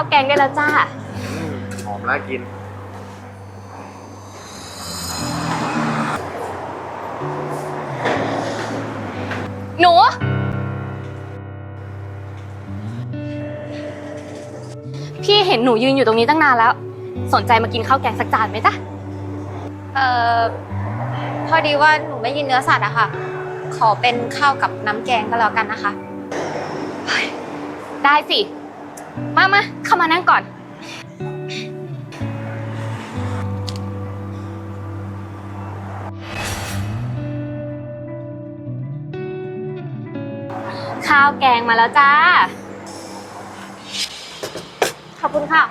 ข้าวแกงได้แล้วจ้า อืมหอมน่ากิน หนู พี่เห็นหนูยืนอยู่ตรงนี้ตั้งนานแล้ว สนใจมากินข้าวแกงสักจานไหมจ๊ะ เอ่อพอดีว่าหนูไม่กินเนื้อสัตว์อะค่ะ ขอเป็นข้าวกับน้ำแกงก็แล้วกันนะคะ ได้สิ มามาเข้ามานั่งก่อน ข้าวแกงมาแล้วจ้า ขอบคุณค่ะ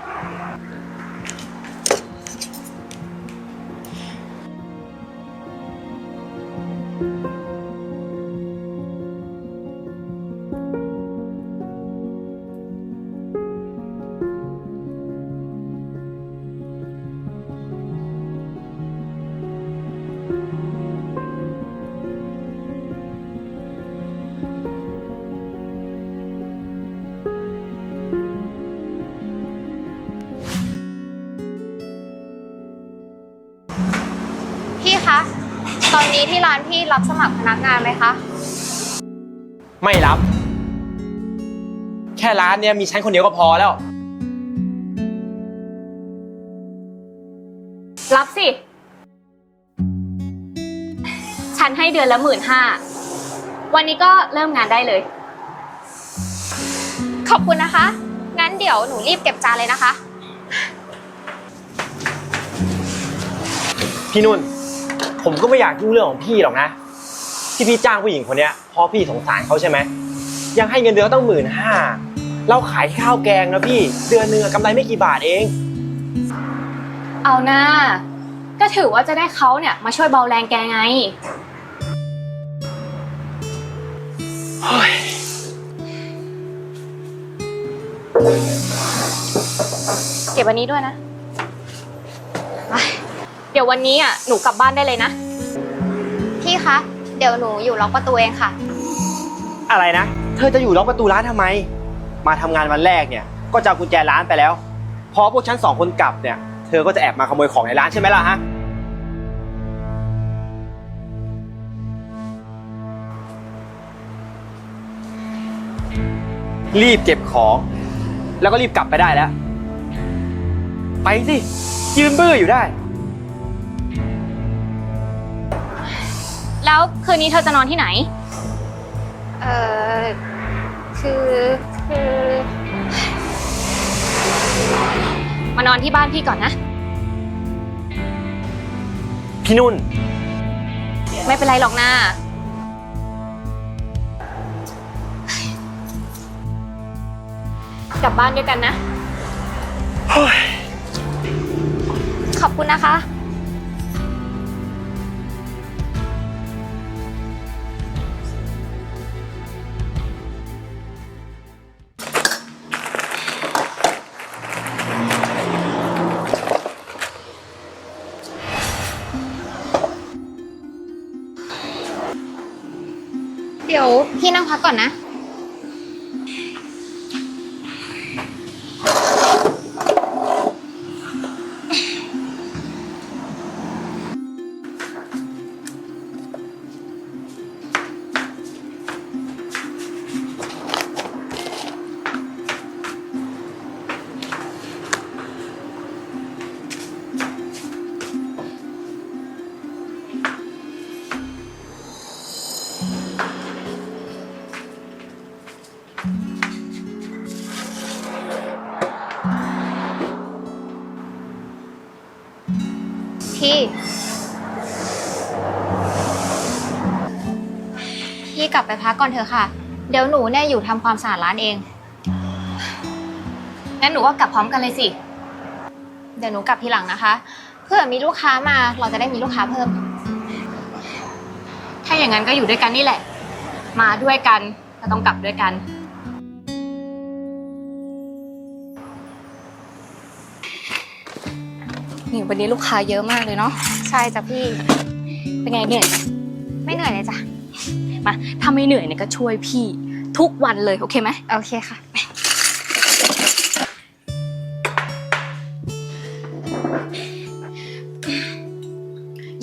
ตอนนี้ที่ร้านพี่รับสมัครพนักงานไหมคะ ไม่รับ แค่ร้านเนี้ยมีฉันคนเดียวก็พอแล้ว รับสิ ฉันให้เดือนละหมื่นห้า วันนี้ก็เริ่มงานได้เลย ขอบคุณนะคะ งั้นเดี๋ยวหนูรีบเก็บจานเลยนะคะ พี่นุ่น ผมก็ไม่อยากยุ่งเรื่องของพี่หรอกนะ ที่พี่จ้างผู้หญิงคนเนี้ยเพราะพี่สงสารเขาใช่ไหม ยังให้เงินเดือนต้องหมื่นห้าเราขายแค่ข้าวแกงนะพี่ เดือนหนึ่งอะกำไรไม่กี่บาทเอง เอาหน้า ก็ถือว่าจะได้เขาเนี่ยมาช่วยเบาแรงแกไงเฮ้ยเก็บวันนี้ด้วยนะไปเดี๋ยววันนี้อะหนูกลับบ้านได้เลยนะ พี่คะ เดี๋ยวหนูอยู่ล็อกประตูเองค่ะ อะไรนะ เธอจะอยู่ล็อกประตูร้านทำไม มาทำงานวันแรกเนี่ย ก็จะเอากุญแจร้านไปแล้ว พอพวกฉันสองคนกลับเนี่ย เธอก็จะแอบมาขโมยของในร้านใช่ไหมล่ะฮะ รีบเก็บของ แล้วก็รีบกลับไปได้แล้ว ไปสิ ยืนบื้ออยู่ได้ แล้วคืนนี้เธอจะนอนที่ไหน เอ่อ คือคือ มานอนที่บ้านพี่ก่อนนะ พี่นุ่น ไม่เป็นไรหรอกนะกลับบ้านด้วยกันนะ ขอบคุณนะคะ พักก่อนนะ พี่ พี่กลับไปพักก่อนเถอะค่ะ เดี๋ยวหนูเนี่ยอยู่ทำความสะอาดร้านเอง งั้นหนูก็กลับพร้อมกันเลยสิ เดี๋ยวหนูกลับทีหลังนะคะ เพื่อมีลูกค้ามาเราจะได้มีลูกค้าเพิ่ม ถ้าอย่างนั้นก็อยู่ด้วยกันนี่แหละ มาด้วยกันก็ต้องกลับด้วยกันี่วันนี้ลูกค้าเยอะมากเลยเนาะใช่จ้ะพี่ เป็นไงเหนื่อยไหมไม่เหนื่อยเลยจ้ะมาถ้าไม่เหนื่อยเนี่ยก็ช่วยพี่ทุกวันเลยโอเคไหมโอเคค่ะ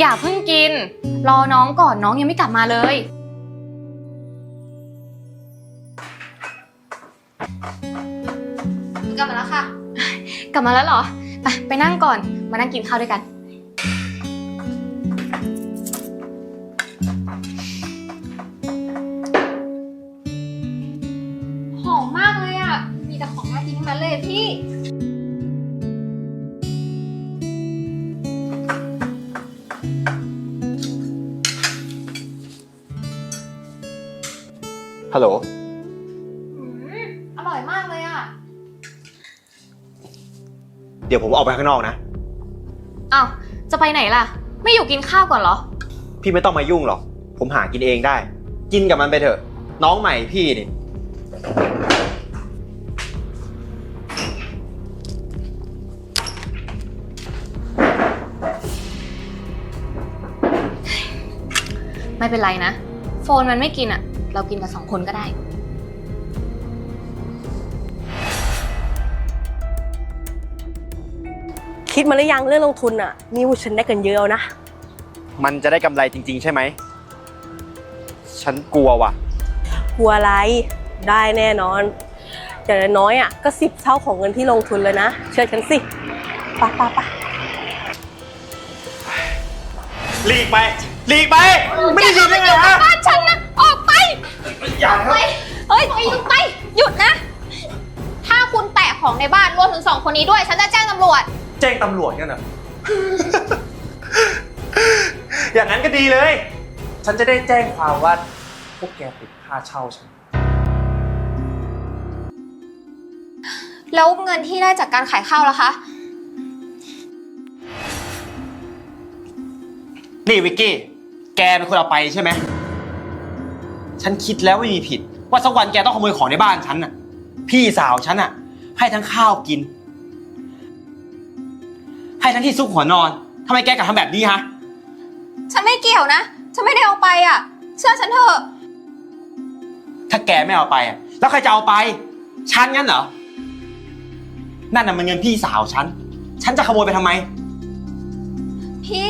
อย่าเพิ่งกิน รอน้องก่อนน้องยังไม่กลับมาเลย กลับมาแล้วค่ะ กลับมาแล้วเหรอ ไปไปนั่งก่อน มานั่งกินข้าวด้วยกัน หอมมากเลยอะ มีแต่ของน่ากินทั้งนั้นเลยพี่ ฮัลโหลอร่อยมากเลยอะ เดี๋ยวผมออกไปข้างนอกนะอ้าว จะไปไหนล่ะ ไม่อยู่กินข้าวก่อนเหรอ พี่ไม่ต้องมายุ่งหรอก ผมหากินเองได้ กินกับมันไปเถอะ น้องใหม่พี่นี่ ไม่เป็นไรนะ โฟนมันไม่กินอะเรากินกันสองคนก็ได้ คิดมาหรือยังเรื่องลงทุนอะนี่ว่าฉันได้กันเยอะแล้วนะ มันจะได้กำไรจริง ๆ ใช่ไหม ฉันกลัวว่ะ กลัวอะไรได้แน่นอน อย่างน้อยๆอะก็สิบเท่าของเงินที่ลงทุนเลยนะ เชื่อฉันสิไปะปะปะหลีกไป หลีกไป ไม่ได้ยินได้ไงฮะบ้านฉันนะออกไป อย่านะเฮ้ยไปไป หยุดนะ ถ้าคุณแตะของในบ้านรวมถึงสองคนนี้ด้วย ฉันจะแจ้งตำรวจแจ้งตำรวจกันเหรออย่างนั้นก็ดีเลย ฉันจะได้แจ้งความว่า พวกแกติดค่าเช่าฉัน แล้วเงินที่ได้จากการขายข้าวล่ะคะ นี่วิกกี้ แกเป็นคนเอาไปใช่ไหม ฉันคิดแล้วไม่มีผิด ว่าสักวันแกต้องขโมยของในบ้านฉันน่ะ พี่สาวฉันน่ะ ให้ทั้งข้าวกิน ให้ทั้งที่ซุกหัวนอนทำไมแกกลับทำแบบนี้ฮะ ฉันไม่เกี่ยวนะ ฉันไม่ได้เอาไปอะ เชื่อฉันเถอะ ถ้าแกไม่เอาไปอะแล้วใครจะเอาไป ฉันงั้นเหรอ นั่นน่ะมันเงินพี่สาวฉัน ฉันจะขโมยไปทำไม พี่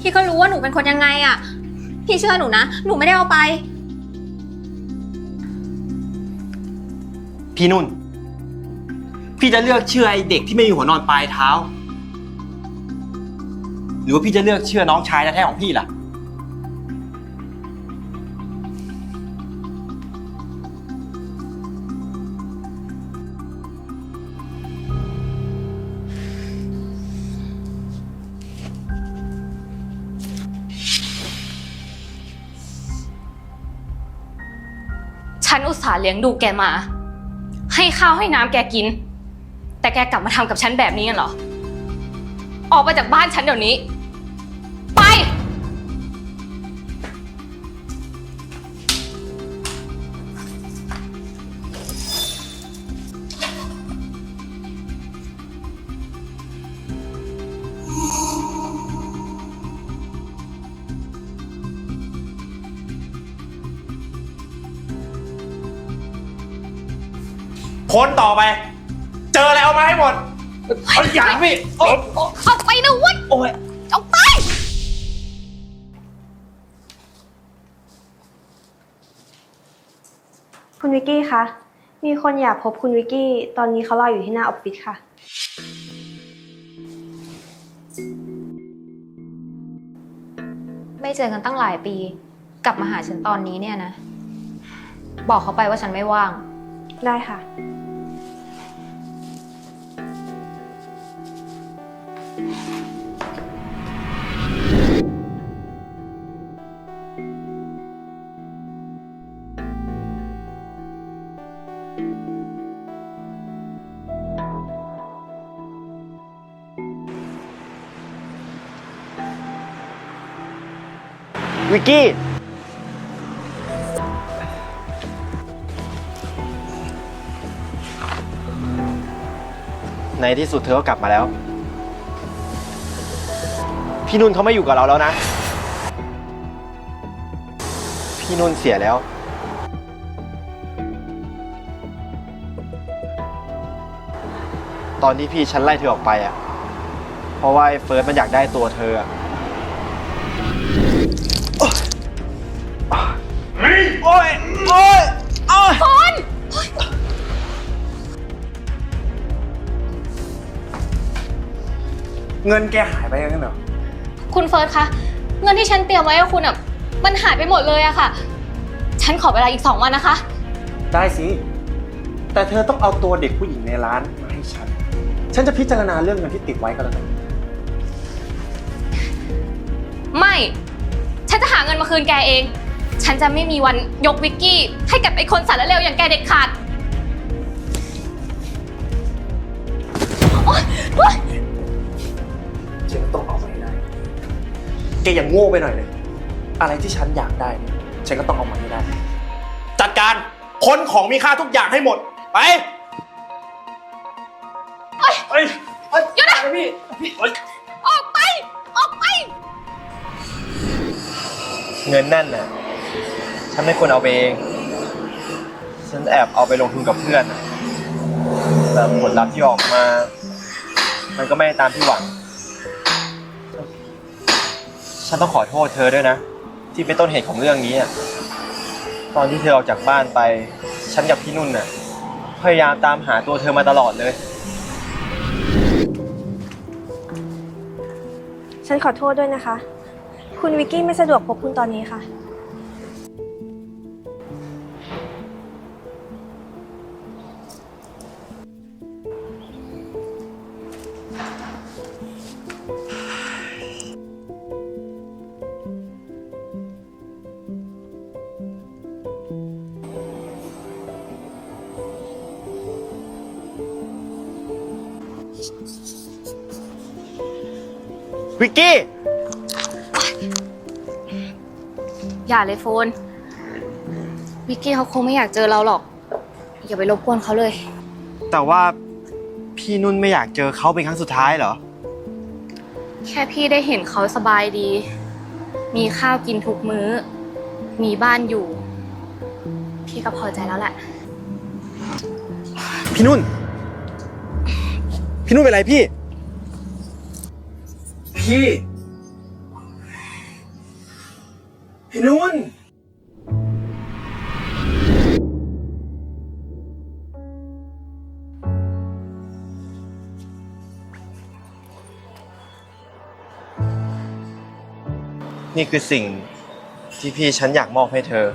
พี่ก็รู้ว่าหนูเป็นคนยังไงอะ พี่เชื่อหนูนะ หนูไม่ได้เอาไป พี่นุ่น พี่จะเลือกเชื่อไอ้เด็กที่ไม่มีหัวนอนปลายเท้า หรือว่าพี่จะเลือกเชื่อน้องชายแท้ๆของพี่ล่ะ ฉันอุตส่าห์เลี้ยงดูแกมา ให้ข้าวให้น้ำแกกิน แต่แกกลับมาทำกับฉันแบบนี้กันเหรอ ออกไปจากบ้านฉันเดี๋ยวนี้ ไปค้นต่อไป เจออะไรเอามาให้หมดเอาอย่างพี่โอ๊ยออกไปนะเว้ยโอ้ยออกไป คุณวิกกี้คะ มีคนอยากพบคุณวิกกี้ ตอนนี้เขารออยู่ที่หน้าออฟฟิศค่ะ ไม่เจอกันตั้งหลายปี กลับมาหาฉันตอนนี้เนี่ยนะ บอกเขาไปว่าฉันไม่ว่าง ได้ค่ะ วิกกี้ ในที่สุดเธอก็กลับมาแล้ว พี่นุ่นเขาไม่อยู่กับเราแล้วนะ พี่นุ่นเสียแล้ว ตอนที่พี่ฉันไล่เธอออกไปอะเพราะว่าไอ้เฟิร์สมันอยากได้ตัวเธออะ เงินแกหายไปยังไงเหรอ คุณเฟิร์สคะ เงินที่ฉันเตรียมไว้ให้คุณอะ มันหายไปหมดเลยอะค่ะ ฉันขอเวลาอีกสองวันนะคะ ได้สิ แต่เธอต้องเอาตัวเด็กผู้หญิงในร้านมาให้ฉัน ฉันจะพิจารณาเรื่องเงินที่ติดไว้ก็แล้วกัน ไม่ ฉันจะหาเงินมาคืนแกเอง ฉันจะไม่มีวันยกวิกกี้ให้กับไอ้คนสารเลวอย่างแกเด็ดขาดโอ๊ยโอ๊ยฉันก็ต้องเอามาให้ได้ แกอย่างโง่ไปหน่อยเลย อะไรที่ฉันอยากได้เนี่ยฉันก็ต้องเอามาให้ได้ จัดการคนของมีค่าทุกอย่างให้หมด ไปเอ้ยเอ้ยหยุดนะพี่พี่เอ้ยออกไป ออกไป เงินนั่นน่ะ ฉันไม่ควรเอาไปเอง ฉันแอบเอาไปลงทุนกับเพื่อน แต่ผลลัพธ์ที่ออกมา มันก็ไม่ตามที่หวัง ฉันต้องขอโทษเธอด้วยนะ ที่เป็นต้นเหตุของเรื่องนี้อะตอนที่เธอออกจากบ้านไป ฉันกับพี่นุ่นน่ะ พยายามตามหาตัวเธอมาตลอดเลย ฉันขอโทษด้วยนะคะ คุณวิกกี้ไม่สะดวกพบคุณตอนนี้ค่ะ วิกกี้ อย่าเลยโฟน วิกกี้เขาคงไม่อยากเจอเราหรอก อย่าไปรบกวนเขาเลย แต่ว่าพี่นุ่นไม่อยากเจอเขาเป็นครั้งสุดท้ายเหรอ แค่พี่ได้เห็นเขาสบายดี มีข้าวกินทุกมื้อ มีบ้านอยู่ พี่ก็พอใจแล้วแหละ พี่นุ่น พี่นุ่นเป็นไรพี่ พี่ พี่นุ่น นี่คือสิ่งที่พี่ฉันอยากมอบให้เธอ